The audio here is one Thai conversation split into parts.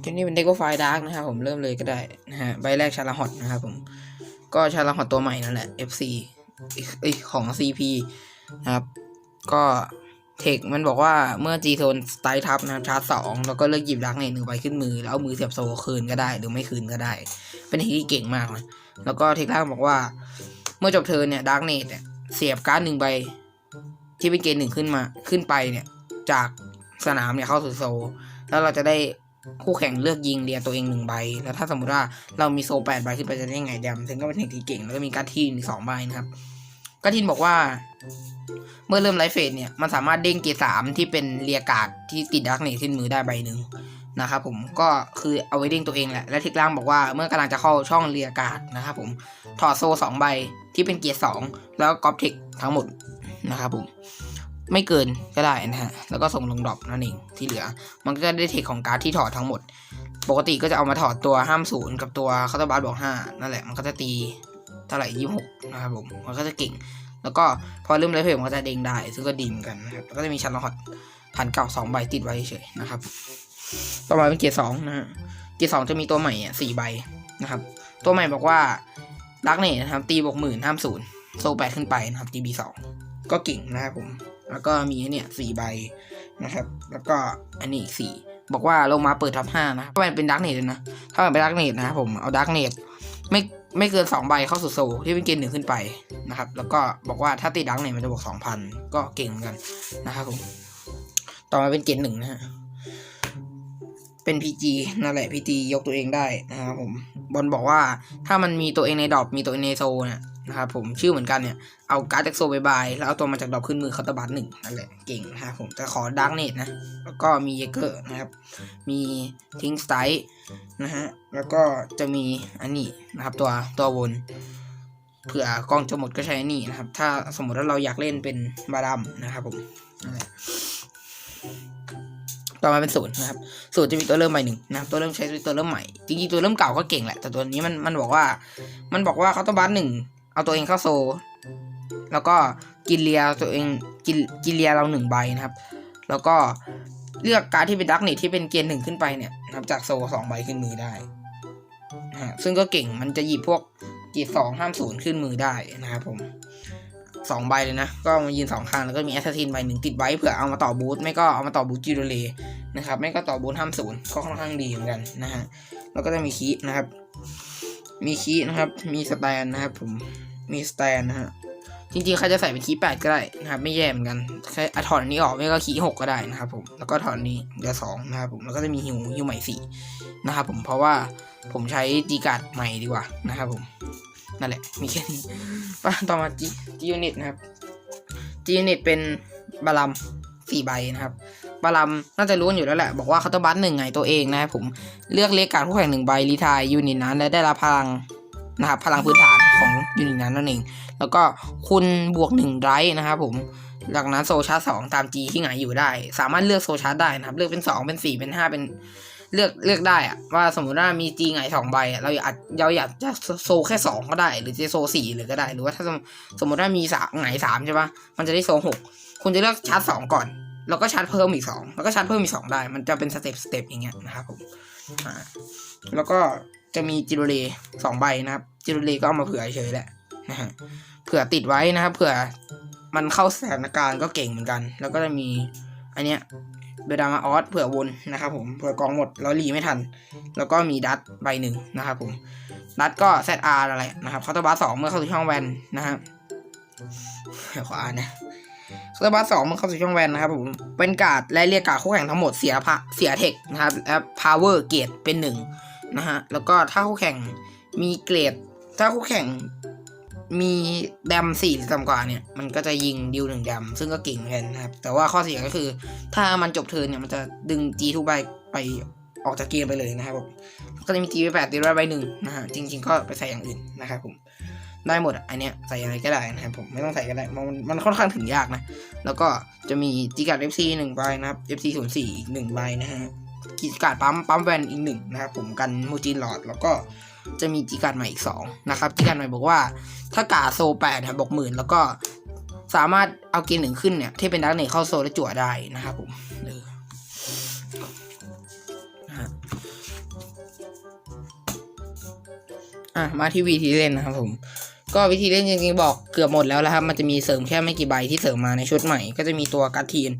เกมนี้เป็นเด็กว่าไฟดาร์กนะครับผมเริ่มเลยก็ได้นะฮะใบแรกชาลาฮอตนะครับผมก็ชาลาฮอตตัวใหม่นั่นแหละ FC เอ้ยของ CP นะครับ ก็เทคมันบอกว่าเมื่อ G โซนสไตล์ทับนะครับชาร์จสองแล้วก็เลือกหยิบดักเนตหนึ่งใบขึ้นมือ แล้วเอามือเสียบโซคืนก็ได้ หรือไม่คืนก็ได้ เป็นเทคที่เก่งมากนะแล้วก็เทคล่างบอกว่า เมื่อจบเทิร์นเนี่ยดักเนตเสียบการ์ดหนึ่งใบ ที่เป็นเกณฑ์หนึ่งขึ้นมาขึ้นไปเนี่ย จากสนามเนี่ยเข้าสู่โซ แล้วเราจะได้คู่แข่งเลือกยิงเรียตัวเองหนึ่งใบ แล้วถ้าสมมติว่าเรามีโซลแปดใบขึ้นไปจะได้ไงดำซึ่งก็เป็นเทคนิคเก่งแล้วก็มีการทีนอีกสองใบนะครับการ์ดทีนบอกว่า เมื่อเริ่มไลฟ์เฟสเนี่ยมันสามารถเด้งเกียร์สามที่เป็นเรียกาดที่ติดดักเนตขึ้นมือได้ใบหนึ่งนะครับผมก็คือเอาไว้เด้งตัวเองแหละและทิกล่างบอกว่าเมื่อกำลังจะเข้าช่องเรียกาดนะครับผมถอดโซ่สองใบที่เป็นเกียร์สองแล้วก็ก๊อปเทคทั้งหมดนะครับผม ไม่เกินก็ได้นะฮะ แล้วก็ส่งลงดรอปนั่นเองที่เหลือ มันก็จะได้เทคของการ์ดที่ถอดทั้งหมด ปกติก็จะเอามาถอดตัวห้ามศูนย์กับตัวคาร์บาร์บอกห้านั่นแหละ มันก็จะตีเท่าไหร่ยี่หกนะครับผม มันก็จะเก่ง แล้วก็พอเริ่มเลเวลมันก็จะเด้งได้ ซึ่งก็ดีเหมือนกันนะครับ แล้วก็จะมีชั้นลอดพันเก่าสองใบติดไว้เฉยนะครับ ต่อมาเป็นเกียร์สองนะฮะ เกียร์สองจะมีตัวใหม่อะสี่ใบนะครับ ตัวใหม่บอกว่าดักเนตนะครับตีบวกหมื่นห้ามศูนย์โซแปดขึ้นไปนะครับตีบีสองก็เก่งนะครับผม แล้วก็มีเนี่ยสี่ใบนะครับ แล้วก็อันนี้อีกสี่บอกว่าลงมาเปิดท็อปห้านะถ้ามันเป็นดักเนตนะ ถ้ามันเป็นดักเนตนะครับผมเอาดักเนตไม่ไม่เกินสองใบเข้าสู่โซที่เป็นเกณฑ์หนึ่งขึ้นไปนะครับ แล้วก็บอกว่าถ้าตีดักเนตมันจะบวกสองพันก็เก่งเหมือนกันนะครับผมต่อมาเป็นเกณฑ์หนึ่งนะฮะเป็น PG นั่นแหละ PG ยกตัวเองได้นะครับผมบอลบอกว่าถ้ามันมีตัวเองในดรอปมีตัวเองในโซเนี่ย นะครับผมชื่อเหมือนกันเนี่ยเอาการ์ดจากโซบายบายแล้วเอาตัวมาจากดอปขึ้นมือคาตาบัตหนึ่งนั่นแหละเก่งนะครับผมแต่ขอดาร์กเนตนะแล้วก็มีเยเกอร์นะครับ มีทิ้งสไตล์นะฮะแล้วก็จะมีอันนี้นะครับตัวตัววนเผื่อกล้องจะหมดก็ใช้อันนี่นะครับ ถ้าสมมติว่าเราอยากเล่นเป็นบาดัมนะครับผมนั่นแหละต่อมาเป็นศูนย์นะครับศูนย์จะมีตัวเริ่มใหม่หนึ่งนะครับตัวเริ่มใช้ตัวเริ่มใหม่จริงๆตัวเริ่มเก่าก็เก่งแหละแต่ตัวนี้มันมันบอกว่า มันบอกว่าเขาต้องบัสหนึ่ง เอาตัวเองเข้าโซ แล้วก็กินเลียตัวเองกินกินเลียเราหนึ่งใบนะครับ แล้วก็เลือกการที่เป็นดักเนตที่เป็นเกณฑ์หนึ่งขึ้นไปเนี่ยนะครับจากโซสองใบขึ้นมือได้นะฮะซึ่งก็เก่งมันจะหยิบพวกกีสองห้ามศูนย์ขึ้นมือได้นะครับผมสองใบเลยนะ ก็มายืนสองข้างแล้วก็มีแอสซัสซินใบหนึ่งติดไว้เผื่อเอามาต่อบูทไม่ก็เอามาต่อบูทจิโรเลนะครับไม่ก็ต่อบูทห้ามศูนย์ก็ค่อนข้างดีเหมือนกันนะฮะแล้วก็จะมีคีนะครับ มีคีนะครับ มีสแตนนะครับผม มีสแตนนะฮะ จริงๆใครจะใส่เป็นคีย์แปดก็ได้นะครับ ไม่แย่เหมือนกันแค่อถอนนี้ออกไม่ก็คีย์หกก็ได้นะครับ ผมแล้วก็ถอนนี้เหลือสองนะครับผมแล้วก็จะมีฮิวฮิวใหม่สี่นะครับผมเพราะว่าผมใช้จีการ์ดใหม่ดีกว่านะครับผมนั่นแหละมีแค่นี้ไปต่อมาจีจียูนิตนะครับจียูนิตเป็นบาลัมสี่ใบนะครับบาลัมน่าจะรู้อยู่แล้วแหละ บอกว่าเขาต้องบัตหนึ่งไงตัวเองนะครับผมเลือกเลขการคู่แข่งหนึ่งใบรีทายยูนิตนั้นและได้รับพลังนะครับพลังพื้นฐาน ของยูนิตนั้นนั่นเอง แล้วก็คุณบวกหนึ่งไรนะครับผมจากนั้นโซชาร์สองตาม G ที่หงอยู่ได้ สามารถเลือกโซชาร์ได้นะครับ เลือกเป็นสองเป็นสี่เป็นห้าเป็นเลือกเลือกได้อะว่าสมมุติว่ามี G หงสองใบเราอยากเราอยากจะโซแค่สองก็ได้ หรือจะโซสี่หรือก็ได้ หรือว่าถ้าสมสมมติว่ามีสามหงสามใช่ปะมันจะได้โซหกคุณจะเลือกชาร์จสองก่อน แล้วก็ชาร์จเพิ่มอีกสองแล้วก็ชาร์จเพิ่มอีกสองได้ มันจะเป็นสเต็ปสเต็ปอย่างเงี้ยนะครับผมอ่าแล้วก็ จะมีจิโรเลสองใบนะครับ จิโรเลก็เอามาเผื่อเฉยแหละนะฮะเผื่อติดไว้นะครับเผื่อมันเข้าสถานการณ์ก็เก่งเหมือนกัน แล้วก็จะมีอันเนี้ยเบดามาออสเผื่อวนนะครับผมเผื่อกองหมดแล้วรีไม่ทัน แล้วก็มีดัตใบหนึ่งนะครับผมดัตก็เซตอาร์อะไรนะครับคาร์ตบัสสองเมื่อเข้าสู่ช่องแวนนะครับเดี๋ยวานะคาร์ตบัสสองเมื่อเข้าสู่ช่องแวนนะครับผมเป็นการ์ดและเรียกการ์ดคู่แข่งทั้งหมดเสียพะเสียเทคนะครับและพาวเวอร์เกรดเป็นหนึ่ง นะฮะ แล้วก็ถ้าคู่แข่งมีเกรด ถ้าคู่แข่งมีแดมสี่หรือต่ำกว่าเนี่ย มันก็จะยิงดิวหนึ่งแดม ซึ่งก็เก่งเหมือนกันนะครับ แต่ว่าข้อเสียก็คือ ถ้ามันจบเทิร์นเนี่ย มันจะดึงจีทุกใบไปออกจากเกมไปเลยนะครับผมก็จะมีจีไปแปดตีไว้ใบหนึ่งนะฮะ จริง ๆ ก็ไปใส่อย่างอื่นนะครับผมได้หมดอันเนี้ยใส่อะไรก็ได้นะครับผมไม่ต้องใส่ก็ได้มันมันค่อนข้างถึงยากนะ แล้วก็จะมีจีการ์ด FC หนึ่งใบนะครับ FC ศูนย์สี่อีกหนึ่งใบนะฮะ จีการปั๊มปั๊มแวนอีกหนึ่งนะครับผมกันมูจินหลอดแล้วก็จะมีจีการใหม่อีกสองนะครับจีการใหม่บอกว่า ถ้ากาโซแปดนะบอกหมื่นแล้วก็สามารถเอาเกณหนึ่งขึ้นเนี่ยที่เป็นดักเนเข้าโซและจั่วได้นะครับผมเออนะฮะอะมาที่วิธีเล่นนะครับผมก็วิธีเล่นจริงๆบอกเกือบหมดแล้วแล้วครับ มันจะมีเสริมแค่ไม่กี่ใบที่เสริมมาในชุดใหม่ ก็จะมีตัวกัตทีน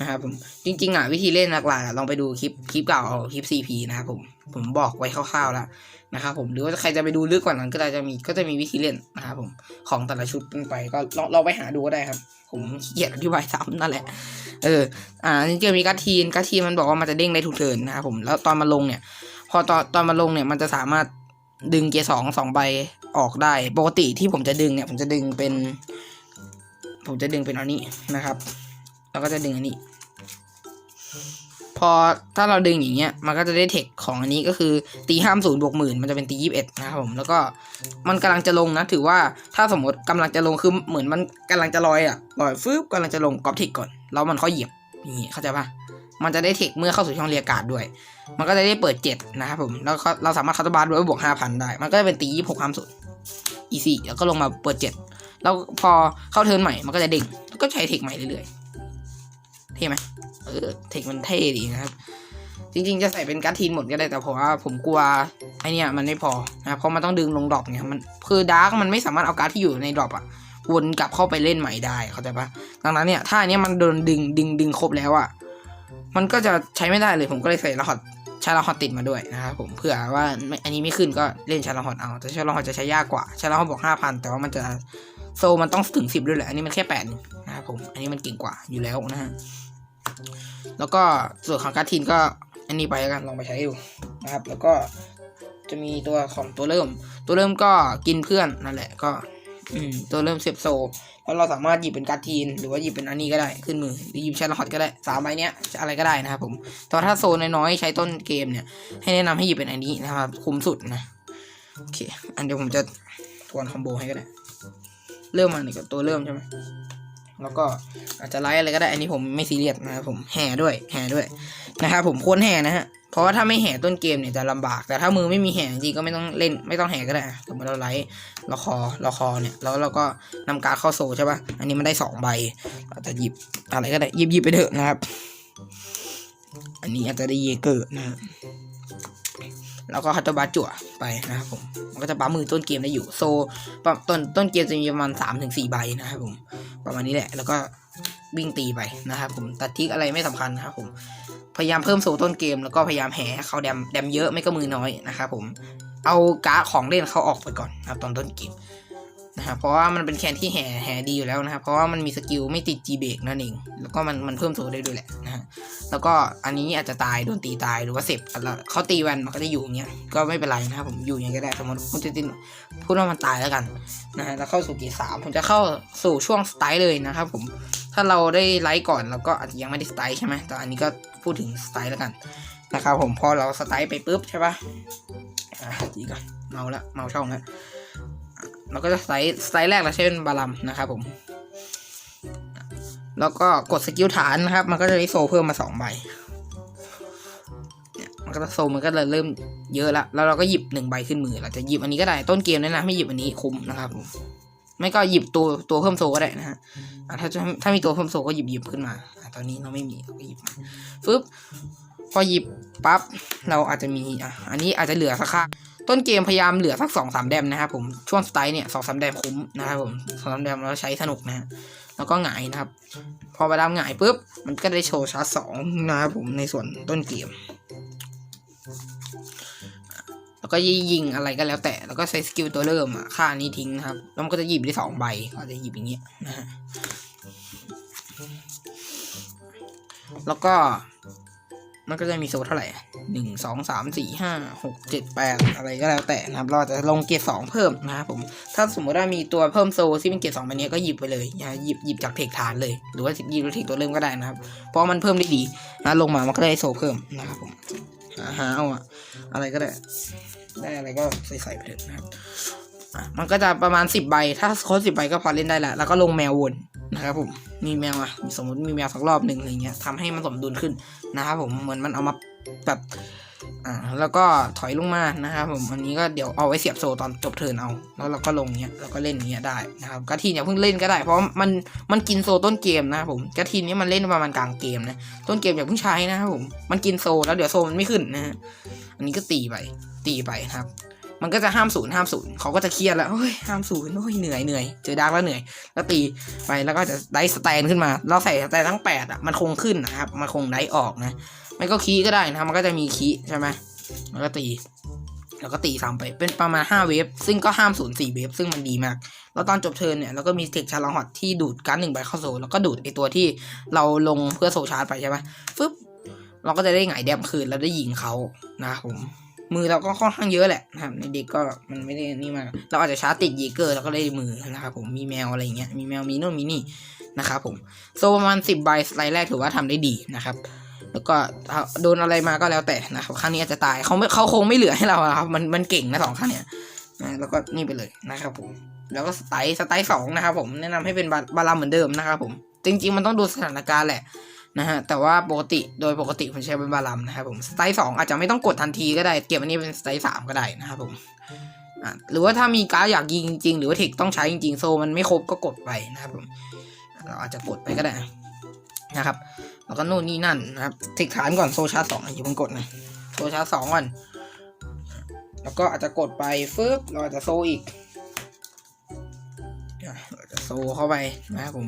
นะครับผมจริงๆอะวิธีเล่นหลักๆอะลองไปดูคลิปคลิปเก่าคลิป CP นะครับผมผมบอกไว้คร่าวๆแล้วนะครับผมหรือว่าใครจะไปดูลึกกว่านั้นก็จะมีก็จะมีวิธีเล่นนะครับผมของแต่ละชุดเป็นไปก็ลองลองไปหาดูก็ได้ครับ ผมเกียจอธิบายซ้ำนั่นแหละ เอออ่าจริงๆมีกัตทีนกัตทีนมันบอกว่ามันจะเด้งได้ทุกเทินนะครับผมแล้วตอนมาลงเนี่ย พอตอนตอนมาลงเนี่ยมันจะสามารถดึงเกียร์สองสองใบออกได้ ปกติที่ผมจะดึงเนี่ย ผมจะดึงเป็น ผมจะดึงเป็นอันนี้นะครับ แล้วก็จะดึงอันนี้ พอถ้าเราดึงอย่างเงี้ยมันก็จะได้เทคของอันนี้ก็คือตีห้ามศูนย์บวกหมื่นมันจะเป็นตียี่สิบเอ็ดนะครับผมแล้วก็มันกำลังจะลงนะ ถือว่าถ้าสมมติกำลังจะลงคือเหมือนมันกำลังจะลอยอะลอยฟึบกำลังจะลงกอปเทคก่อนแล้วมันค่อยเหยียบอย่างงี้เข้าใจปะมันจะได้เทคเมื่อเข้าสู่ช่องเรียการ์ดด้วย มันก็จะได้เปิดเจ็ดนะครับผมแล้วก็เราสามารถคัตบาร์ด้วยบวกห้าพันได้ มันก็จะเป็นตียี่หกห้ามสุดอีซี่แล้วก็ลงมาเปิดเจ็ดแล้วพอเข้าเทิร์นใหม่มันก็จะเด้งแล้วก็ใช้เทคใหม่เรื่อยๆเท่ไหมเออเทคมันเท่ดีนะครับ จริงๆจะใส่เป็นการ์ดทีนหมดก็ได้แต่ผมว่าผมกลัวไอเนี้ยมันไม่พอนะเพราะมันต้องดึงลงดรอปไงมันคือดาร์กมันไม่สามารถเอาการ์ดที่อยู่ในดรอปอะวนกลับเข้าไปเล่นใหม่ได้เข้าใจปะดังนั้นเนี่ยถ้าอันเนี้ยมันโดนดึงดึงดึงครบแล้วอะมันก็จะใช้ไม่ได้เลยผมก็เลยใส่รหัสใช้รหัสติดมาด้วยนะครับผมเผื่อว่าอันนี้ไม่ขึ้นก็เล่นใช้รหัสเอา แต่ใช้รหัสจะใช้ยากกว่าใช้รหัสบอกห้าพันแต่ว่ามันจะโซมันต้องถึงสิบด้วยแหละอันนี้มันแค่แปดนะครับผมอันนี้มันเก่งกว่าอยู่แล้วนะฮะ แล้วก็ส่วนของการ์ดทีนก็อันนี้ไปแล้วกันลองไปใช้ดูนะครับ แล้วก็จะมีตัวของตัวเริ่ม ตัวเริ่มก็กินเพื่อนนั่นแหละก็อตัวเริ่มเสียบโซแล้วเราสามารถหยิบเป็นการ์ดทีน หรือว่าหยิบเป็นอันนี้ก็ได้ขึ้นมือหรือหยิบใช้รหัสก็ได้สามใบเนี้ยจะอะไรก็ได้นะครับผมแต่ถ้าโซนน้อยๆใช้ต้นเกมเนี่ย ให้แนะนำให้หยิบเป็นอันนี้นะครับคุ้มสุดนะโอเค อันเดี๋ยวผมจะทวนคอมโบให้ก็ได้ เริ่มมาเนี่ยกับตัวเริ่มใช่ไหม แล้วก็อาจจะไลท์อะไรก็ได้อันนี้ผมไม่ซีเรียสนะครับผมแห่ด้วยแห่ด้วยนะครับผมควรแห่นะฮะเพราะว่าถ้าไม่แห่ต้นเกมเนี่ยจะลำบากแต่ถ้ามือไม่มีแห่จริงก็ไม่ต้องเล่นไม่ต้องแห่ก็ได้สมมติเราไลท์เราคอเราคอเนี่ยแล้วเราก็นำการเข้าโซใช่ปะอันนี้มันได้สองใบเราจะหยิบอะไรก็ได้หยิบหยิบไปเถอะนะครับ อันนี้อาจจะได้เยเกอร์นะแล้วก็คัตตบาจั่วไปนะครับผม มันก็จะปั๊มมือต้นเกมได้อยู่ โซปั๊มต้นต้นเกมจะมีประมาณสามถึงสี่ใบนะครับผม ประมาณนี้แหละ แล้วก็วิ่งตีไปนะครับผมตัดทิกอะไรไม่สำคัญนะครับผมพยายามเพิ่มโซต้นเกม แล้วก็พยายามแห่ให้เขาแดมแดมเยอะไม่ก็มือน้อยนะครับผมเอาการ์ดของเล่นเขาออกไปก่อนนะครับตอนต้นเกม นะครับเพราะว่ามันเป็นแคนที่แห่แห่ดีอยู่แล้วนะครับเพราะว่ามันมีสกิลไม่ติด G เบรกนั่นเองแล้วก็มันมันเพิ่มโซได้ด้วยแหละนะฮะแล้วก็อันนี้อาจจะตายโดนตีตายหรือว่าเสพแล้วเขาตีแวนมันก็จะอยู่อย่างเงี้ยก็ไม่เป็นไรนะครับผมอยู่อย่างนี้ก็ได้สมมติพูดจริพูดว่ามันตายแล้วกันนะฮะแล้วเข้าสู่เกียร์สามผมจะเข้าสู่ช่วงสไตล์เลยนะครับผมถ้าเราได้ไลค์ก่อนเราก็อาจจะยังไม่ได้สไตล์ใช่ไหมแต่อันนี้ก็พูดถึงสไตล์แล้วกันนะครับผมพอเราสไตล์ไปปุ๊บใช่ปะ่ะจีก่อนเมาละเมาช่องแล้ว เราก็จะไตล์สไตล์แรกเราใช้เป็นบาลัมนะครับผม แล้วก็กดสกิลฐานนะครับ มันก็จะได้โซเพิ่มมาสองใบเนี่ยมันก็จะโซมันก็เริ่มเยอะละแล้วเราก็หยิบหนึ่งใบขึ้นมือเราจะหยิบอันนี้ก็ได้ต้นเกมนะนะไม่หยิบอันนี้คุ้มนะครับผมไม่ก็หยิบตัวตัวเพิ่มโซก็ได้นะฮะถ้าถ้ามีตัวเพิ่มโซก็หยิบหยิบขึ้นมาตอนนี้เราไม่มีเราก็หยิบฟึบพอหยิบปั๊บเราอาจจะมีอะอันนี้อาจจะเหลือสักค่า ต้นเกมพยายามเหลือสักสองสามแดมนะครับผมช่วงสไตล์เนี่ยสองสามแดมคุ้มนะครับผมสองสามแดมเราใช้สนุกนะฮะแล้วก็หงายนะครับ พอเวลาหงายปุ๊บมันก็ได้โชว์ชาร์จสองนะครับผมในส่วนต้นเกม แล้วก็ยิงอะไรก็แล้วแต่แล้วก็ใช้สกิลตัวเริ่มอะค่านี้ทิ้งนะครับแล้วมันก็จะหยิบได้สองใบก็จะหยิบอย่างเงี้ยนะฮะแล้วก็ มันก็จะมีโซเท่าไหร่หนึ่งสองสามสี่ห้าหกเจ็ดแปดอะไรก็แล้วแต่นะครับ เราจะลงเกียร์สองเพิ่มนะครับผม ถ้าสมมติว่ามีตัวเพิ่มโซที่เป็นเกียร์สองแบบนี้ก็หยิบไปเลยอย่าหยิบหยิบจากเทคฐานเลย หรือว่าหยิบจากเทคตัวเริ่มก็ได้นะครับ เพราะมันเพิ่มได้ดีนะลงมามันก็ได้โซเพิ่มนะครับผมหาหาเอาอะอะไรก็ได้ ได้อะไรก็ใส่ใส่ไปเถอะนะครับ มันก็จะประมาณสิบใบ ถ้าครบสิบใบก็พอเล่นได้ละแล้วก็ลงแมววน นะครับผมมีแมวอะสมมติมีแมวสักรอบหนึ่งอะไรเงี้ยทำให้มันสมดุลขึ้นนะครับผมเหมือนมันเอามาแบบอ่าแล้วก็ถอยลงมานะครับผมอันนี้ก็เดี๋ยวเอาไว้เสียบโซตอนจบเทิร์นเอา แล้วเราก็ลงเนี้ยแล้วก็เล่นเงี้ยได้นะครับกระทินอย่าเพิ่งเล่นก็ได้ เพราะมันมันกินโซต้นเกมนะครับผมกระทินนี้มันเล่นประมาณกลางเกมนะต้นเกมอย่าเพิ่งใช้นะครับผมมันกินโซแล้วเดี๋ยวโซมันไม่ขึ้นนะฮะอันนี้ก็ตีไปตีไปครับ มันก็จะห้ามศูนย์ห้ามศูนย์เขาก็จะเครียดแล้วเฮ้ยห้ามศูนย์โอ้ยเหนื่อยเหนื่อยเจอดาร์กแล้วเหนื่อย แล้วตีไปแล้วก็จะได้สแตนขึ้นมาเราใส่สแตนทั้งแปดอะมันคงขึ้นนะครับมันคงได้ออกนะไม่ก็คีก็ได้นะมันก็จะมีคีใช่ไหมแล้วก็ตีแล้วก็ตีซ้ำไปเป็นประมาณ 5 เวฟ ซึ่งก็ห้ามศูนย์สี่เวฟ ซึ่งมันดีมาก แล้วตอนจบเทิร์นเนี่ยเราก็มีเทคชาร์ลฮอตที่ดูดการดหนึ่งใบเข้าโซแล้วก็ดูดไอตัวที่เราลงเพื่อโซชาร์จไปใช่ไหมฟึบเราก็จะได้หงแดมคืนแล้วได้ยิงเขานะผม มือเราก็ค่อนข้างเยอะแหละนะครับในเด็กก็มันไม่ได้นี่มากเราอาจจะชาร์จติดยีเกอร์แล้วก็ได้มือนะครับผมมีแมวอะไรเงี้ยมีแมวมีโน่นมีนี่นะครับผมโซประมาณสิบใบสไลด์แรกถือว่าทำได้ดีนะครับ แล้วก็โดนอะไรมาก็แล้วแต่นะครับครั้งนี้อาจจะตายเขาไม่เขาคงไม่เหลือให้เราอะครับมันมันเก่งนะสองครั้งเนี่ยนะแล้วก็นี่ไปเลยนะครับผมแล้วก็สไตล์สไตล์สองนะครับผมแนะนำให้เป็นบาบาลามเหมือนเดิมนะครับผมจริงๆมันต้องดูสถานการณ์แหละ นะฮะแต่ว่าปกติโดยปกติผมใช้เป็นบาลามนะครับผมสไตล์สองอาจจะไม่ต้องกดทันทีก็ได้ เก็บอันนี้เป็นสไตล์สามก็ได้นะครับผมหรือว่าถ้ามีการอยากยิงจริงๆ หรือว่าเทคต้องใช้จริงๆ โซมันไม่ครบก็กดไปนะครับผมเราอาจจะกดไปก็ได้นะครับ แล้วก็นู่นนี่นั่นนะครับเทคฐานก่อนโซชาสองอย่าเพิ่งกดนะโซชาสองก่อน แล้วก็อาจจะกดไปฟึบเราอาจจะโซอีกเราจะ โซเข้าไปนะครับผม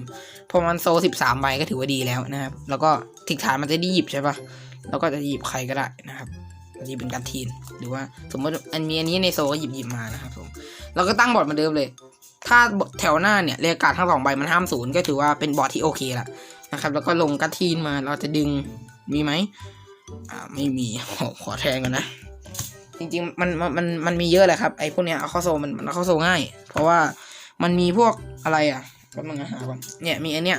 พอมันโซสิบสามใบก็ถือว่าดีแล้วนะครับ แล้วก็เทคฐานมันจะได้หยิบใช่ปะแล้วก็จะหยิบใครก็ได้นะครับหยิบเป็นการทีนหรือว่าสมมติอันมีอันนี้ในโซก็หยิบหยิบมานะครับผมเราก็ตั้งบอร์ดมาเดิมเลย ถ้าแถวหน้าเนี่ยเรียกการดทั้งสองใบมันห้ามศูนย์ก็ถือว่าเป็นบอร์ดที่โอเคละนะครับแล้วก็ลงกระทีนมาเราจะดึงมีไหมอ่าไม่มีขอขอแทงกันนะจริงๆมันมันมันมันมีเยอะแหละครับไอ้พวกเนี้ยเอาเข้าโซมันมันเอาเข้าโซง่าย เพราะว่ามันมีพวก อะไรอะแป๊บนึงหาก่อนเนี่ยมีอันเนี้ย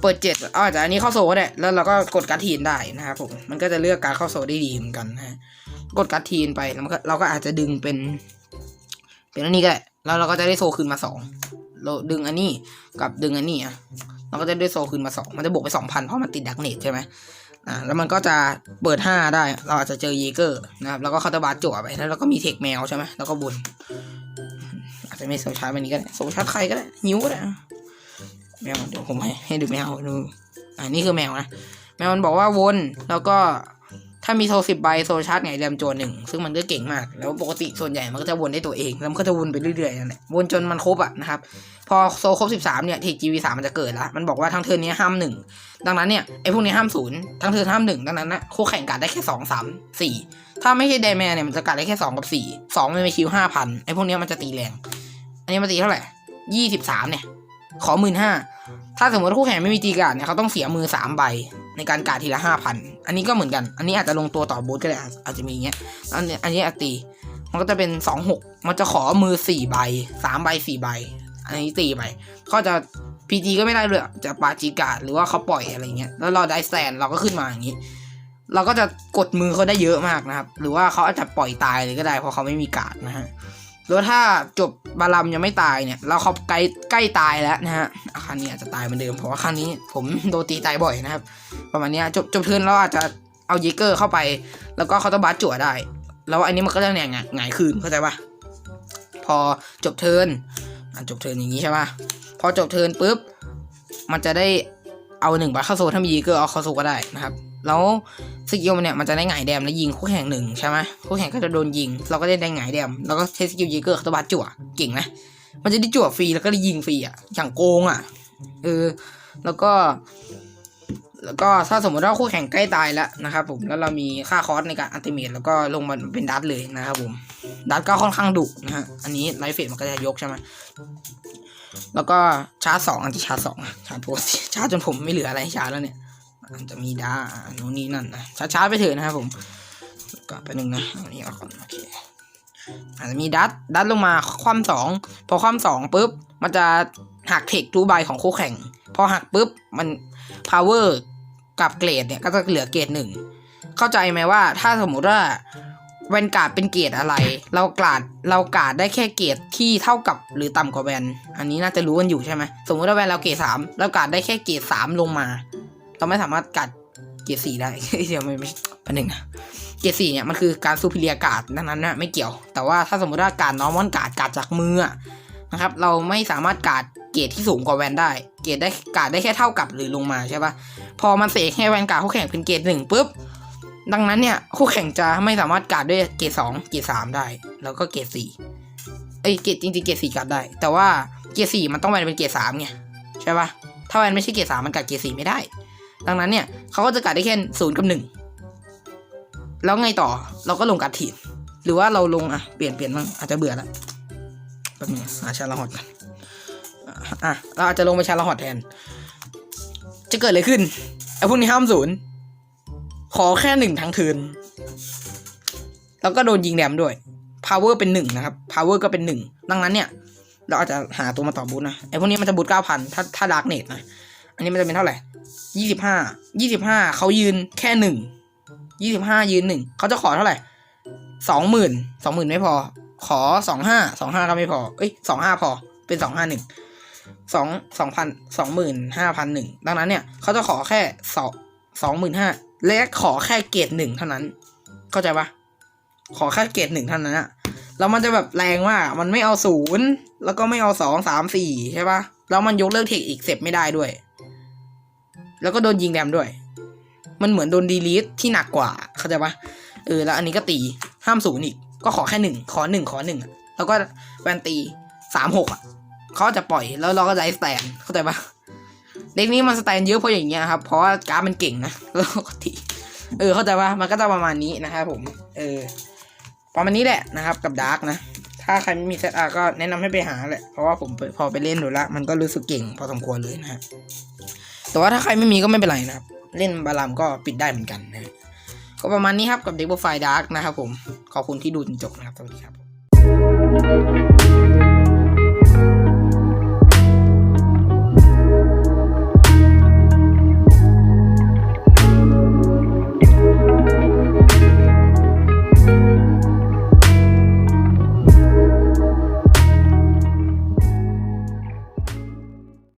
เปิดเจ็ดอ๋อแต่อันนี้เข้าโซก็ได้แล้วเราก็กดการทีนได้นะครับผมมันก็จะเลือกการเข้าโซ่ได้ดีเหมือนกันนะฮะกดการทีนไปแล้วก็เราก็อาจจะดึงเป็น เป็นอันนี้ก็ได้แล้วเราก็จะได้โซคืนมาสองเราดึงอันนี้กับดึงอันนี้อะเราก็จะได้โซคืนมาสองมันจะบวกไปสองพันเพราะมันติดดักเนตใช่ไหมอ่าแล้วมันก็จะเปิดห้าได้ เราอาจจะเจอเยเกอร์นะครับแล้วก็คาร์ตบาร์จั่วไปแล้วเราก็มีเทคแมวใช่ไหมแล้วก็บุญ อาจจะไม่โซชาร์จวันนี้ก็ได้โซชาร์จใครก็ได้นิ้วก็ได้แมวเดี๋ยวผมให้ให้ดูแมวดู อ่านี่คือแมวนะแมวมันบอกว่าวนแล้วก็ ถ้ามีโซสิบใบโซชาร์จไงแรมจนหนึ่งซึ่งมันก็เก่งมาก แล้วปกติส่วนใหญ่มันก็จะวนได้ตัวเองแล้วมันก็จะวนไปเรื่อยๆนั่นแหละวนจนมันครบอะนะครับ พอโซครบสิบสามเนี่ยเทคจีวีสามมันจะเกิดละมันบอกว่าทั้งเทิร์นนี้ห้ามหนึ่งดังนั้นเนี่ยไอ้พวกนี้ห้ามศูนย์ทั้งเทิร์นห้ามหนึ่งดังนั้นนะคู่แข่งกัดได้แค่สองสามสี่ถ้าไม่ใช่ไดแมนเนี่ยมันจะกัดได้แค่สองกับสี่สองมันมีคิวห้าพันไอ้พวกนี้มันจะตีแรง อันนี้มันตีเท่าไหร่ยี่สิบสามเนี่ยขอหมื่นห้าถ้าสมมติคู่แข่งไม่มีตีการ์ดเนี่ยเขาต้องเสียมือสามใบ ในการกาดทีละห้าพันอันนี้ก็เหมือนกัน อันนี้อาจจะลงตัวต่อบูธก็ได้อาจจะมีอย่างเงี้ยอันนี้อันนี้อาตี มันก็จะเป็นสองหกมันจะขอมือสี่ใบสามใบสี่ใบ อันนี้ตีไปเขาจะพีจีก็ไม่ได้เลยจะปาจิกาหรือว่าเขาปล่อยอะไรเงี้ยแล้วเราได้แซนเราก็ขึ้นมาอย่างนี้ เราก็จะกดมือเขาได้เยอะมากนะครับ หรือว่าเขาอาจจะปล่อยตายเลยก็ได้เพราะเขาไม่มีกาดนะฮะ แล้วถ้าจบบาลัมยังไม่ตายเนี่ย เราเขาใกล้ใกล้ตายแล้วนะฮะอะครั้งนี้อาจจะตายเหมือนเดิมเพราะว่าครั้งนี้ผมโดนตีตายบ่อยนะครับ ประมาณนี้จบจบเทิร์นเราอาจจะเอาเยเกอร์เข้าไป แล้วก็เขาต้องบัสจั่วได้ แล้วอันนี้มันก็จะเนี่ยไงไงคืนเข้าใจปะพอจบเทิร์นจบเทิร์นอย่างนี้ใช่ปะพอจบเทิร์นปุ๊บมันจะได้เอาหนึ่งบัตเข้าโซถ้ามีเยเกอร์เอาเข้าโซก็ได้นะครับ แล้วสกิลมันเนี่ยมันจะได้หงายแดมแล้วยิงคู่แข่งหนึ่งใช่ไหมคู่แข่งก็จะโดนยิง เราก็ได้ได้หงายแดมแล้วก็ใช้สกิลเยเกอร์เขาตบัตจั่วเก่งนะมันจะได้จั่วฟรีแล้วก็ได้ยิงฟรีอะอย่างโกงอะเออแล้วก็ แล้วก็ถ้าสมมติว่าคู่แข่งใกล้ตายแล้วนะครับผมแล้วเรามีค่าคอสในการอัลติเมทแล้วก็ลงมาเป็นดัตเลยนะครับผมดัตก็ค่อนข้างดุนะฮะอันนี้ไลฟ์เฟสมันก็จะยกใช่ไหมแล้วก็ชาร์จสองอันที่ชาร์จสองอะชาร์จโพสชาร์จจนผมไม่เหลืออะไรชาร์จแล้วเนี่ย มันจะมีดาโน่นนี่นั่นนะชาร์จชาร์จไปเถอะนะครับผมก็ไปหนึ่งนะอันนี้เอาก่อนโอเคอาจจะมีดัตดัตลงมาคว่ำสองพอคว่ำสองปุ๊บ มันจะหักเทคทุกใบของคู่แข่ง พอหักปุ๊บ มัน power กับเกรดเนี่ยก็จะเหลือเกรดหนึ่งเข้าใจไหมว่าถ้าสมมุติว่าแวนการ์ดเป็นเกรดอะไร เรากาดเรากาดได้แค่เกรดที่เท่ากับหรือต่ำกว่าแวน อันนี้น่าจะรู้กันอยู่ใช่ไหมสมมติว่าแวนเราเกรดสามเรากาดได้แค่เกรดสามลงมา เราไม่สามารถกัดเกรดสี่ได้ เดี๋ยวไม่ไม่แป๊บนึงนะเกรดสี่เนี่ยมันคือการซูพิเรียกาดดังนั้นนะไม่เกี่ยว แต่ว่าถ้าสมมติว่าการน้อมอนกาดกาดจากมือนะครับ เราไม่สามารถกาดเกรดที่สูงกว่าแวนได้ เกรดได้กาดได้แค่เท่ากับหรือลงมาใช่ปะพอมันเสกให้แวนกาดคู่แข่งเป็นเกรดหนึ่งปุ๊บ ดังนั้นเนี่ยคู่แข่งจะไม่สามารถกาดด้วยเกรดสองเกรดสามได้ แล้วก็เกรดสี่เอ้ยเกรดจริงๆเกรดสี่กาดได้ แต่ว่าเกรดสี่มันต้องแวนเป็นเกรดสามไงใช่ปะถ้าแวนไม่ใช่เกรดสามมันกาดเกรดสี่ไม่ได้ ดังนั้นเนี่ยเขาก็จะการ์ดได้แค่ศูนย์กับหนึ่งแล้วไงต่อเราก็ลงการ์ดถีบหรือว่าเราลงอะเปลี่ยนเปลี่ยนบ้างอาจจะเบื่อแล้วแป๊บนึงหาชาลาฮอตกันอะเราอาจจะลงไปชาลาฮอตแทน จะเกิดอะไรขึ้นไอ้พวกนี้ห้ามศูนย์ขอแค่หนึ่งทั้งคืนแล้วก็โดนยิงแดมด้วย power เป็นหนึ่งนะครับ power ก็เป็นหนึ่งดังนั้นเนี่ย เราอาจจะหาตัวมาต่อบูทนะไอพวกนี้มันจะบูทเก้าพันถ้าถ้าดาร์กเนตนะ อันนี้มันจะเป็นเท่าไหร่ยี่สิบห้ายี่สิบห้าเขายืนแค่หนึ่งยี่สิบห้ายืนหนึ่งเขาจะขอเท่าไหร่สองหมื่นสองหมื่นไม่พอ ขอสองห้าสองห้าก็ไม่พอเอ้ยสองห้าพอเป็นสองห้าหนึ่งสองสองพันสองหมื่นห้าพันหนึ่งดังนั้นเนี่ยเขาจะขอแค่สองสองหมื่นห้าและขอแค่เกรดหนึ่งเท่านั้น เข้าใจปะขอแค่เกรดหนึ่งเท่านั้นอะแล้วมันจะแบบแรงมากมันไม่เอาศูนย์แล้วก็ไม่เอาสองสามสี่ใช่ปะแล้วมันยกเลิกเทคอีกเสร็จไม่ได้ด้วย แล้วก็โดนยิงแดมด้วย มันเหมือนโดนดีลีทที่หนักกว่า เข้าใจปะเออ แล้วอันนี้ก็ตีห้ามศูนย์อีก ก็ขอแค่หนึ่ง ขอหนึ่งขอหนึ่งแล้วก็แวนตีสามหกอะเขาจะปล่อยแล้วเราก็ได้สแตนเข้าใจปะเด็กนี้มันสแตนเยอะเพราะอย่างเงี้ยครับ เพราะว่าการ์ดมันเก่งนะแล้วก็ทีเออ เข้าใจว่ามันก็จะประมาณนี้นะครับผม เออ ประมาณนี้แหละนะครับ กับดาร์กนะ ถ้าใครไม่มีเซตอาก็แนะนำให้ไปหาแหละ เพราะว่าผมพอไปเล่นดูละ มันก็รู้สึกเก่งพอสมควรเลยนะฮะ แต่ว่าถ้าใครไม่มีก็ไม่เป็นไรนะครับ เล่นบาลามก็ปิดได้เหมือนกันนะก็ประมาณนี้ครับกับเด็กบอไฟดาร์กนะครับผม ขอบคุณที่ดูจนจบนะครับสวัสดีครับ